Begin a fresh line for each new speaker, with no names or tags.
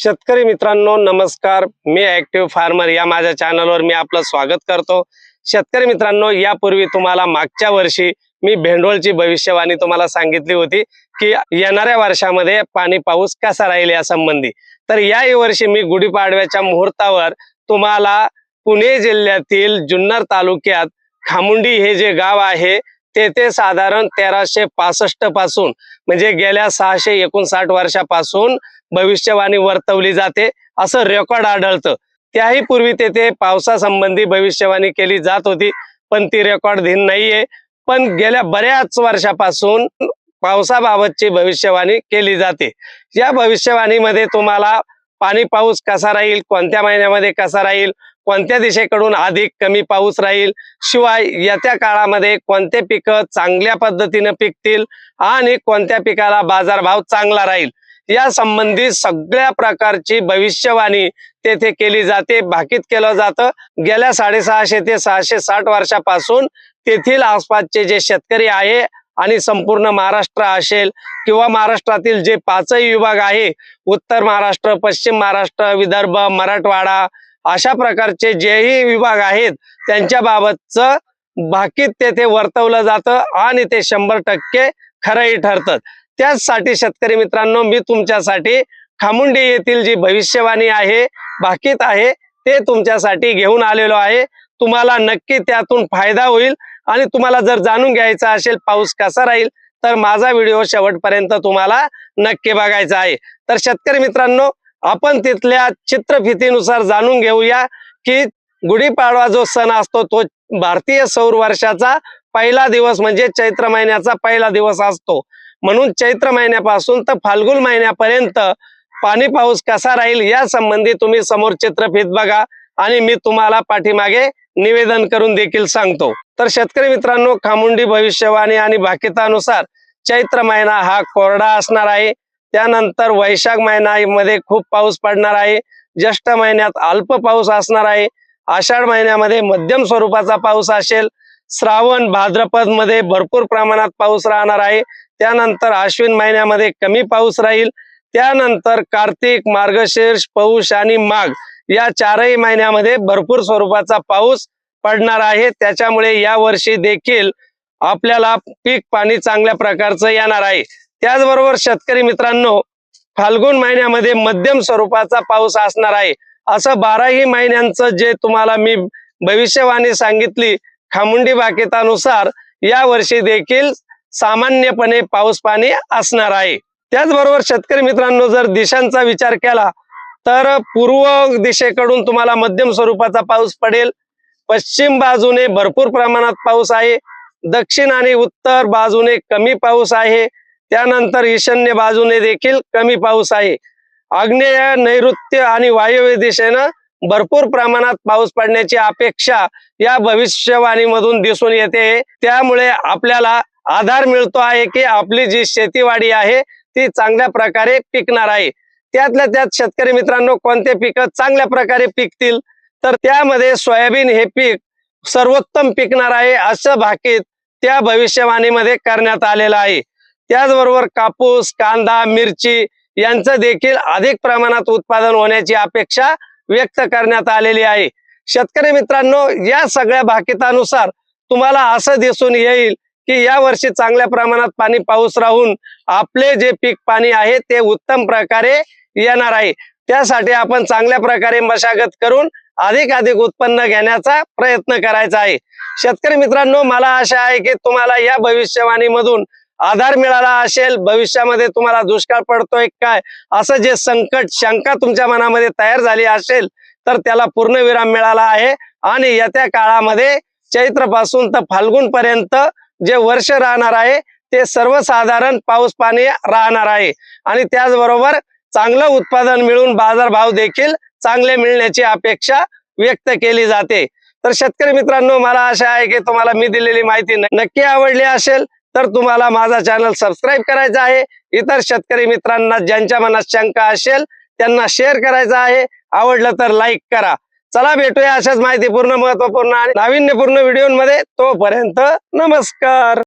शेतकरी मित्रांनो नमस्कार. मी ऍक्टिव्ह फार्मर या माझ्या चॅनलवर मी आपलं स्वागत करतो. शेतकरी मित्रांनो यापूर्वी तुम्हाला मागच्या वर्षी मी भेंडोळची भविष्यवाणी तुम्हाला सांगितली होती की येणाऱ्या वर्षामध्ये पाणी पाऊस कसा राहील या संबंधी तर याही वर्षी मी गुढीपाडव्याच्या मुहूर्तावर तुम्हाला पुणे जिल्ह्यातील जुन्नर तालुक्यात खामुंडी हे जे गाव आहे तेथे साधारण तेराशे पासष्टपासून म्हणजे गेल्या सहाशे एकोणसाठ वर्षापासून भविष्यवाणी वर्तवली जाते. असं रेकॉर्ड आढळतं. त्याही पूर्वी तेथे पावसासंबंधी भविष्यवाणी केली जात होती पण ती रेकॉर्ड धीन नाहीये. पण गेल्या बऱ्याच वर्षापासून पावसाबाबतची भविष्यवाणी केली जाते. या भविष्यवाणीमध्ये तुम्हाला पाणी पाऊस कसा राहील कोणत्या महिन्यामध्ये कसा राहील कोणत्या दिशेकडून अधिक कमी पाऊस राहील? शिवाय येत्या काळामध्ये कोणते पिकं चांगल्या पद्धतीने पिकतील आणि कोणत्या पिकाला बाजारभाव चांगला राहील? या संबंधी सगळ्या प्रकारची भविष्यवाणी तेथे केली जाते भाकीत केलं जातं. गेल्या साडेसहाशे ते सहाशे साठ वर्षापासून तेथील आसपासचे जे शेतकरी आहे आणि संपूर्ण महाराष्ट्र असेल किंवा महाराष्ट्रातील जे पाचही विभाग आहे उत्तर महाराष्ट्र पश्चिम महाराष्ट्र विदर्भ मराठवाडा अशा प्रकारचे जेही विभाग आहेत त्यांच्या बाबतचं भाकीत तेथे वर्तवलं जातं आणि ते शंभर टक्के खरंही ठरतं त्याचसाठी शेतकरी मित्रांनो मी तुमच्यासाठी खामुंडी येथील जी भविष्यवाणी आहे भाकीत आहे ते तुमच्यासाठी घेऊन आलेलो आहे. तुम्हाला नक्की त्यातून फायदा होईल आणि तुम्हाला जर जाणून घ्यायचा असेल पाऊस कसा राहील तर माझा व्हिडिओ शेवटपर्यंत तुम्हाला नक्की बघायचा आहे. तर शेतकरी मित्रांनो आपण तिथल्या चित्रफितीनुसार जाणून घेऊया की गुढीपाडवा जो सण असतो तो भारतीय सौर वर्षाचा पहिला दिवस म्हणजे चैत्र महिन्याचा पहिला दिवस असतो. म्हणून चैत्र महिन्यापासून तर फाल्गुन महिन्यापर्यंत पाणी पाऊस कसा राहील या संबंधी तुम्ही समोर चित्रफित बघा आणि मी तुम्हाला पाठीमागे निवेदन करून देखील सांगतो. तर शेतकरी मित्रांनो खामुंडी भविष्यवाणी आणि भाकितानुसार चैत्र महिना हा कोरडा असणार आहे. त्यानंतर वैशाख महिन्यामध्ये खूप पाऊस पडणार आहे. ज्येष्ठ महिन्यात अल्प पाऊस असणार आहे. आषाढ महिन्यामध्ये मध्यम स्वरूपाचा पाऊस असेल. श्रावण भाद्रपदमध्ये भरपूर प्रमाणात पाऊस राहणार आहे. त्यानंतर अश्विन महिन्यामध्ये कमी पाऊस राहील. त्यानंतर कार्तिक मार्गशीर्ष पौष आणि माघ या चारही महिन्यामध्ये भरपूर स्वरूपाचा पाऊस पडणार आहे. त्याच्यामुळे या वर्षी देखील आपल्याला पीक पाणी चांगल्या प्रकारचं येणार आहे. त्याचबरोबर शेतकरी मित्रांनो फाल्गुन महिन्यामध्ये मध्यम स्वरूपाचा पाऊस असणार आहे. असं बाराही महिन्यांचं जे तुम्हाला मी भविष्यवाणी सांगितली खामुंडी बाकेतानुसार या वर्षी देखील सामान्यपणे पाऊस पाणी असणार आहे. त्याचबरोबर शेतकरी मित्रांनो जर दिशांचा विचार केला तर पूर्व दिशेकडून तुम्हाला मध्यम स्वरूपाचा पाऊस पडेल. पश्चिम बाजूने भरपूर प्रमाणात पाऊस आहे. दक्षिण आणि उत्तर बाजूने कमी पाऊस आहे. त्यानंतर ईशान्य बाजूने देखील कमी पाऊस आहे. आग्नेय नैऋत्य आणि वायव्य दिशेनं भरपूर प्रमाणात पाऊस पडण्याची अपेक्षा या भविष्यवाणीमधून दिसून येते. त्यामुळे आपल्याला आधार मिळतो आहे की आपली जी शेतीवाडी आहे ती चांगल्या प्रकारे पिकणार आहे. त्यातल्या त्यात शेतकरी मित्रांनो कोणते पिकं चांगल्या प्रकारे पिकतील? तर त्यामध्ये सोयाबीन हे पीक सर्वोत्तम पिकणार आहे असं भाकीत त्या भविष्यवाणीमध्ये करण्यात आलेलं आहे. त्याचबरोबर कापूस कांदा मिरची यांचं देखील अधिक प्रमाणात उत्पादन होण्याची अपेक्षा व्यक्त करण्यात आलेली आहे. शेतकरी मित्रांनो या सगळ्या भाकितानुसार तुम्हाला असं दिसून येईल की या वर्षी चांगल्या प्रमाणात पाणी पाऊस राहून आपले जे पीक पाणी आहे ते उत्तम प्रकारे येणार आहे. त्यासाठी आपण चांगल्या प्रकारे मशागत करून अधिक अधिक उत्पन्न घेण्याचा प्रयत्न करायचा आहे. शेतकरी मित्रांनो मला आशा आहे की तुम्हाला या भविष्यवाणीमधून आधार मिळाला असेल भविष्यामध्ये तुम्हाला दुष्काळ पडतोय काय असं जे संकट शंका तुमच्या मनामध्ये तयार झाली असेल तर त्याला पूर्णविराम मिळाला आहे. आणि येत्या काळामध्ये चैत्रपासून तर फाल्गुन पर्यंत जे वर्ष राहणार आहे ते सर्वसाधारण पाऊस पाणी राहणार आहे. आणि त्याचबरोबर चांगलं उत्पादन मिळून बाजारभाव देखील चांगले मिळण्याची अपेक्षा व्यक्त केली जाते. तर शेतकरी मित्रांनो मला आशा आहे की तुम्हाला मी दिलेली माहिती नक्की आवडली असेल. तर तुम्हाला माझा चॅनल सबस्क्राईब करायचा आहे. इतर शेतकरी मित्रांना ज्यांच्या मनात शंका असेल त्यांना शेअर करायचा आहे. आवडलं तर लाईक करा. चला भेटूया अशाच माहितीपूर्ण महत्त्वपूर्ण आणि नाविन्यपूर्ण व्हिडिओमध्ये तोपर्यंत नमस्कार.